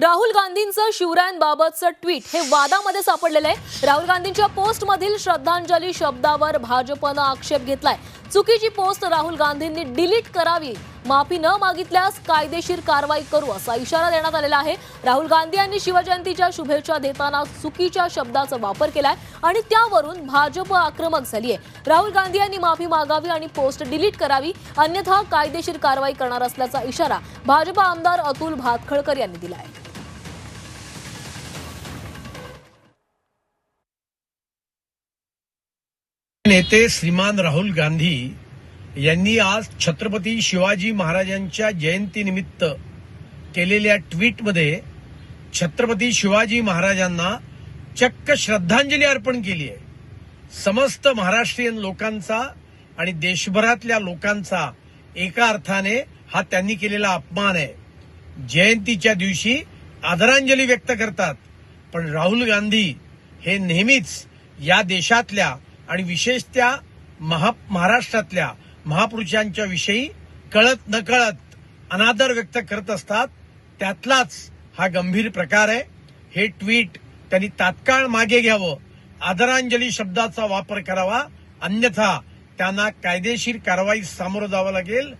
राहुल गांधींचं शिवरायांबाबतचं ट्विट हे वादामध्ये सापडलेलं आहे. राहुल गांधींच्या पोस्टमधील श्रद्धांजली शब्दावर भाजपनं आक्षेप घेतलाय. चुकीची पोस्ट राहुल गांधींनी डिलीट करावी. माफी न मागितल्यास कायदेशीर कारवाई करू असा इशारा देण्यात आलेला आहे. राहुल गांधी यांनी शिवजयंतीच्या शुभेच्छा देताना चुकीच्या शब्दाचा वापर केलाय आणि त्यावरून भाजप आक्रमक झाली आहे राहुल गांधी यांनी माफी मागावी आणि पोस्ट डिलीट करावी अन्यथा कायदेशीर कारवाई करणार असल्याचा इशारा भाजप आमदार अतुल भातखळकर यांनी दिला आहे नेते श्रीमान राहुल गांधी यांनी आज छत्रपती शिवाजी महाराजांच्या जयंतीनिमित्त केलेल्या ट्विटमध्ये छत्रपती शिवाजी महाराजांना चक्क श्रद्धांजली अर्पण केली आहे. समस्त महाराष्ट्रीयन लोकांचा आणि देशभरातल्या लोकांचा एका अर्थाने हा त्यांनी केलेला अपमान आहे. जयंतीच्या दिवशी आदरांजली व्यक्त करतात. पण राहुल गांधी हे नेहमीच या देशातल्या आणि विशेष त्या महा महाराष्ट्रातल्या महापुरुषांच्या विषयी कळत नकळत अनादर व्यक्त करत असतात. त्यातलाच हा गंभीर प्रकार आहे. हे ट्विट त्यांनी तात्काळ मागे घ्यावं. आदरांजली शब्दाचा वापर करावा. अन्यथा त्यांना कायदेशीर कारवाई सामोरं जावं लागेल.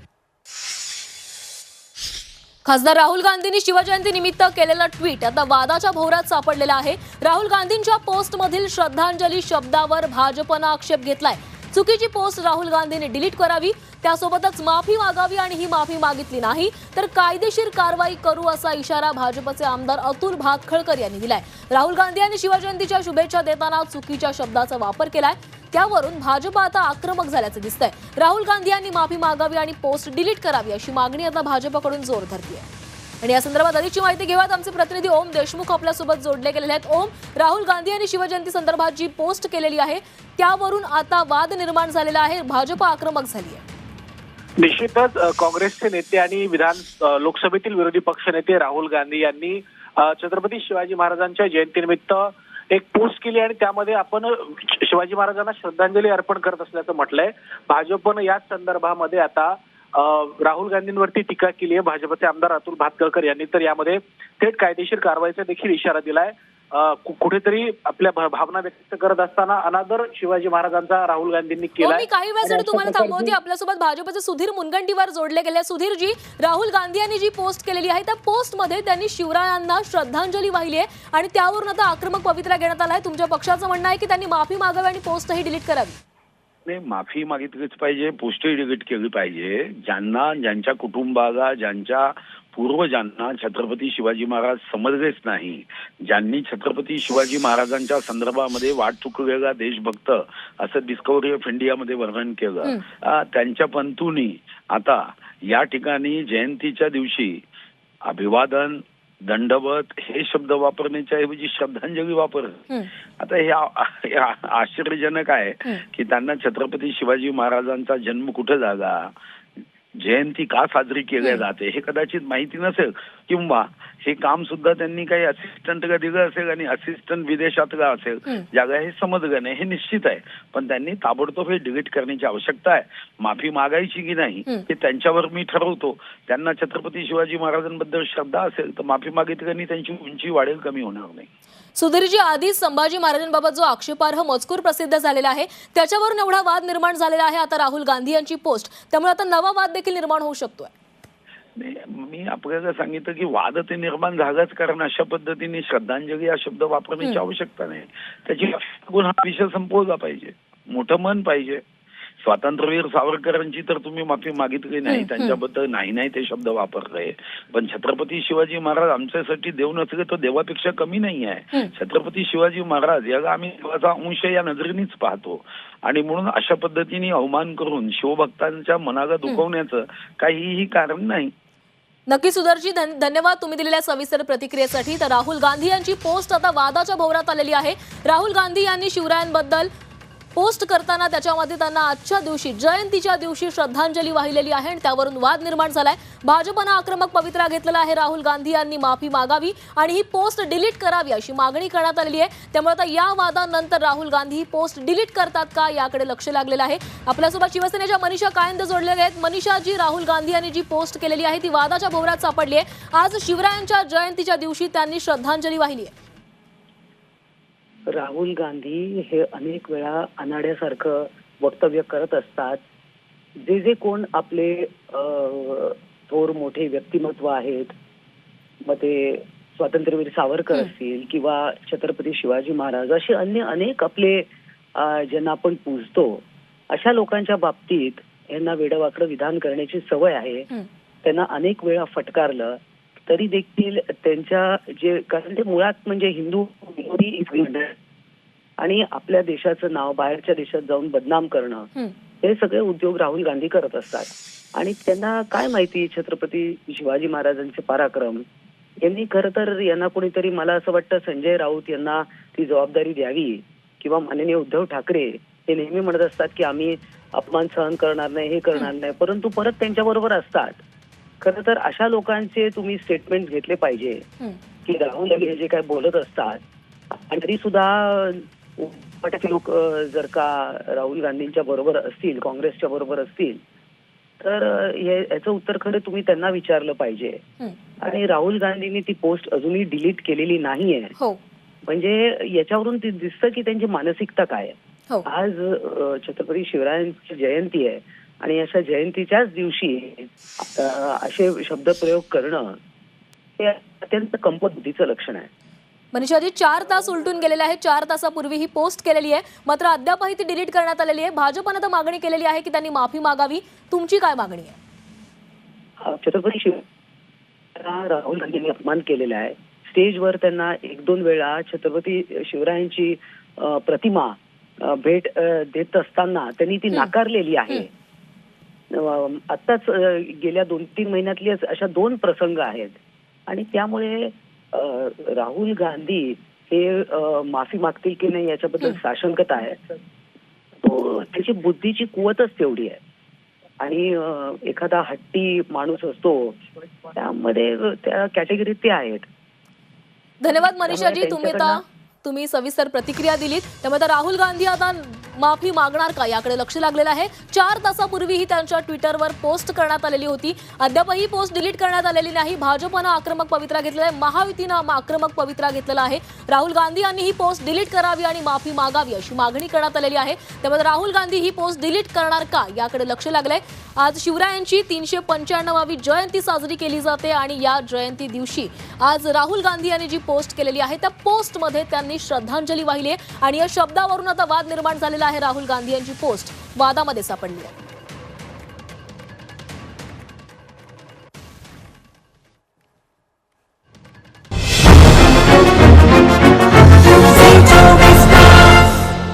खासदार राहुल गांधींनी शिवजयंती निमित्त केलेला ट्विट आता वादाच्या भोवरात सापडलेला आहे. राहुल गांधींच्या पोस्टमधील श्रद्धांजली शब्दावर भाजपनं आक्षेप घेतलाय. चुकीची पोस्ट राहुल गांधींनी डिलीट करावी त्यासोबतच माफी मागावी आणि ही माफी मागितली नाही तर कायदेशीर कारवाई करू असा इशारा भाजपचे आमदार अतुल भातखळकर यांनी दिलाय. राहुल गांधी यांनी शिवजयंतीच्या शुभेच्छा देताना चुकीच्या शब्दाचा वापर केलाय. त्यावरून भाजप आता आक्रमक झाल्याचं दिसतंय. राहुल गांधी यांनी माफी मागावी आणि पोस्ट डिलीट करावी अशी मागणी आता भाजपकडून जोर धरली आहे आणि या संदर्भात अधिकची माहिती घेऊयात. आमचे प्रतिनिधी ओम देशमुख आपल्यासोबत जोडले गेलेले आहेत. ओम राहुल गांधी यांनी शिवजयंती संदर्भात जी पोस्ट केलेली आहे त्यावरून आता वाद निर्माण झालेला आहे. भाजप आक्रमक झाली आहे निश्चितच काँग्रेसचे नेते आणि विधान लोकसभेतील विरोधी पक्षनेते राहुल गांधी यांनी छत्रपती शिवाजी महाराजांच्या जयंतीनिमित्त एक पोस्ट केली आणि त्यामध्ये आपण शिवाजी महाराजांना श्रद्धांजली अर्पण करत असल्याचं म्हटलंय. भाजपनं याच संदर्भामध्ये आता राहुल गांधींवरती टीका केली आहे. भाजपचे आमदार अतुल भातखळकर यांनी तर यामध्ये थेट कायदेशीर कारवाईचा देखील इशारा दिलाय. कुठेतरी आपल्या भावना व्यक्त करत असताना अनादर शिवाजी महाराजांचा राहुल गांधींनी हो, केलाय मी काही वेळासाठी आणि अशा तुम्हाला थांबवते. आपल्यासोबत भाजपचे सुधीर मुनगंटीवार जोडले गेले. सुधीरजी राहुल गांधी यांनी जी पोस्ट केलेली आहे त्या पोस्टमध्ये त्यांनी शिवरायांना श्रद्धांजली वाहिली आहे. आणि त्यावरून आता आक्रमक पवित्रा घेण्यात आलाय तुमच्या पक्षाचं म्हणणं आहे की त्यांनी माफी मागावी आणि पोस्टही डिलीट करावी. नाही माफी मागितलीच पाहिजे पोस्टही डिलीट केली पाहिजे. ज्यांना ज्यांच्या कुटुंबाला ज्यांच्या पूर्वजांना छत्रपती शिवाजी महाराज समजलेच नाही ज्यांनी छत्रपती शिवाजी महाराजांच्या संदर्भामध्ये वाट चुकलेला देशभक्त असं डिस्कवरी ऑफ इंडियामध्ये वर्णन केलं. त्यांच्या पंतूनी आता या ठिकाणी जयंतीच्या दिवशी अभिवादन दंडवत हे शब्द वापरण्याच्या ऐवजी श्रद्धांजली वापर. आता हे आश्चर्यजनक आहे. की त्यांना छत्रपती शिवाजी महाराजांचा जन्म कुठे झाला जयंती का साजरी केली जाते हे कदाचित माहिती नसेल किंवा हे काम सुद्धा त्यांनी काही असिस्टंटला दिलं असेल आणि असिस्टंट विदेशातला असेल हं. ज्याला हे समजलं नाही हे निश्चित आहे. पण त्यांनी ताबडतोब हे डिलीट करण्याची आवश्यकता आहे. माफी मागायची की नाही हं. त्यांच्यावर मी ठरवतो. त्यांना छत्रपती शिवाजी महाराजांबद्दल श्रद्धा असेल तर माफी मागितल्याने त्यांची उंची वाढेल कमी होणार नाही. सुधीरजी आधीच संभाजी महाराजांबाबत जो आक्षेपार्ह मजकूर प्रसिद्ध झालेला आहे त्याच्यावरून एवढा वाद निर्माण झालेला आहे. आता राहुल गांधी यांची पोस्ट त्यामुळे आता नवा वाद देखील निर्माण होऊ शकतोय. मी आपल्याला सांगितलं की वाद ते निर्माण झालाच कारण अशा पद्धतीने श्रद्धांजली हा शब्द वापरण्याची आवश्यकता नाही. त्याची गुण हा विषय संपवला पाहिजे. मोठं मन पाहिजे. स्वातंत्र्यवीर सावरकरांची तर तुम्ही माफी मागितली नाही. त्यांच्याबद्दल नाही नाही ते शब्द वापरले. पण छत्रपती शिवाजी महाराज आमच्यासाठी देव नसले तो देवापेक्षा कमी नाही आहे. छत्रपती शिवाजी महाराज याला आम्ही देवाचा अंश या नजरेनेच पाहतो. आणि म्हणून अशा पद्धतीने अवमान करून शिवभक्तांच्या मनाला दुखवण्याचं काहीही कारण नाही. नक्की सुधरजी धन- धन्यवाद तुम्ही दिलेल्या सविस्तर प्रतिक्रियेसाठी. तर राहुल गांधी यांची पोस्ट आता वादाच्या भोवरात आलेली आहे. राहुल गांधी यांनी शिवरायांबद्दल पोस्ट करताना त्याच्यामध्ये त्यांना आजच्या दिवशी जयंतीच्या दिवशी श्रद्धांजली वाहिलेली आहे आणि त्यावरून वाद निर्माण झालाय. भाजपनं आक्रमक पवित्रा घेतलेला आहे राहुल गांधी यांनी माफी मागावी आणि ही पोस्ट डिलीट करावी अशी मागणी करण्यात आलेली आहे. त्यामुळे आता या वादानंतर राहुल गांधी ही पोस्ट डिलीट करतात का याकडे लक्ष लागलेलं आहे. आपल्यासोबत शिवसेनेच्या मनीषा कायंद जोडलेल्या आहेत. मनीषा जी राहुल गांधी यांनी जी पोस्ट केलेली आहे ती वादाच्या भोवऱ्यात सापडली आहे. आज शिवरायांच्या जयंतीच्या दिवशी त्यांनी श्रद्धांजली वाहिली आहे. राहुल गांधी हे अनेक वेळा अनाड्यासारखं वक्तव्य करत असतात जे जे कोण आपले थोर मोठे व्यक्तिमत्व आहेत मग ते स्वातंत्र्यवीर सावरकर. असतील किंवा छत्रपती शिवाजी महाराज असे अन्य अनेक आपले ज्यांना आपण पूजतो अशा लोकांच्या बाबतीत यांना वेडवाकडं विधान करण्याची सवय आहे. त्यांना अनेक वेळा फटकारलं तरी देखील त्यांच्या जे कारण ते मुळात म्हणजे हिंदू आणि आपल्या देशाचं नाव बाहेरच्या देशात जाऊन बदनाम करणं हं. सगळे उद्योग राहुल गांधी करत असतात. आणि त्यांना काय माहिती छत्रपती शिवाजी महाराजांचे पराक्रम? यांनी खरं तर यांना कोणीतरी मला असं वाटतं संजय राऊत यांना ती जबाबदारी द्यावी किंवा माननीय उद्धव ठाकरे हे नेहमी म्हणत असतात की आम्ही अपमान सहन करणार नाही हे करणार नाही. परंतु परत त्यांच्या बरोबर असतात. खरं तर अशा लोकांचे तुम्ही स्टेटमेंट घेतले पाहिजे. की राहुल गांधी हे जे काय बोलत असतात आणि तरी सुद्धा बरेच लोक जर का राहुल गांधींच्या बरोबर असतील काँग्रेसच्या बरोबर असतील तर हे याचं उत्तर खरं तुम्ही त्यांना विचारलं पाहिजे. आणि राहुल गांधींनी ती पोस्ट अजूनही डिलीट केलेली नाहीये. हो. म्हणजे याच्यावरून ते दिसतं की त्यांची मानसिकता काय आहे. हो. आज छत्रपती शिवरायांची जयंती आहे आणि अशा जयंतीच्याच दिवशी असे शब्दप्रयोग करणं हे अत्यंत कंपत बुद्धीचं लक्षण आहे. मनीषाजी चार तास उलटून गेलेले आहे चार तासापूर्वी ही पोस्ट केलेली आहे. मात्र अद्यापही ती डिलीट करण्यात आलेली आहे. भाजपनं तर मागणी केलेली आहे की त्यांनी माफी मागावी. तुमची काय मागणी आहे? छत्रपती शिव राहुल गांधींनी अपमान केलेला आहे. स्टेजवर त्यांना एक दोन वेळा छत्रपती शिवरायांची प्रतिमा भेट देत असताना त्यांनी ती. नाकारलेली आहे. आत्ताच अ, गेल्या दोन तीन महिन्यातले अशा दोन प्रसंग आहेत. आणि त्यामुळे राहुल गांधी हे माफी मागतील की नाही याच्याबद्दल. साशंकता आहे. तो त्याची बुद्धीची कुवतच तेवढी आहे. आणि एखादा हट्टी माणूस असतो त्यामध्ये त्या कॅटेगरीत ते आहेत. धन्यवाद मनीषाजी तुम्ही तुम्ही सविस्तर प्रतिक्रिया दिलीत. त्यामुळे आता राहुल गांधी आता माफी मागणार का? याकडे लक्ष लागलेलं आहे. चार तासापूर्वी ही त्यांच्या ट्विटरवर पोस्ट करण्यात आलेली होती. अद्यापही पोस्ट डिलीट करण्यात आलेली नाही. भाजपनं आक्रमक पवित्रा घेतलेला आहे. महायुतीनं आक्रमक पवित्रा घेतलेला आहे. राहुल गांधी यांनी ही पोस्ट डिलीट करावी आणि माफी मागावी अशी मागणी करण्यात आलेली आहे. त्यामुळे राहुल गांधी ही पोस्ट डिलीट करणार का? याकडे लक्ष लागलंय. आज शिवरायांची तीनशे पंच्याण्णवावी जयंती साजरी केली जाते आणि या जयंती दिवशी आज राहुल गांधी यांनी जी पोस्ट केलेली आहे त्या पोस्टमध्ये त्यांनी श्रद्धांजली वाहिली आहे. आणि या शब्दावरून आता वाद निर्माण झालेला आहे राहुल गांधी यांची पोस्ट वादामध्ये सापडली आहे.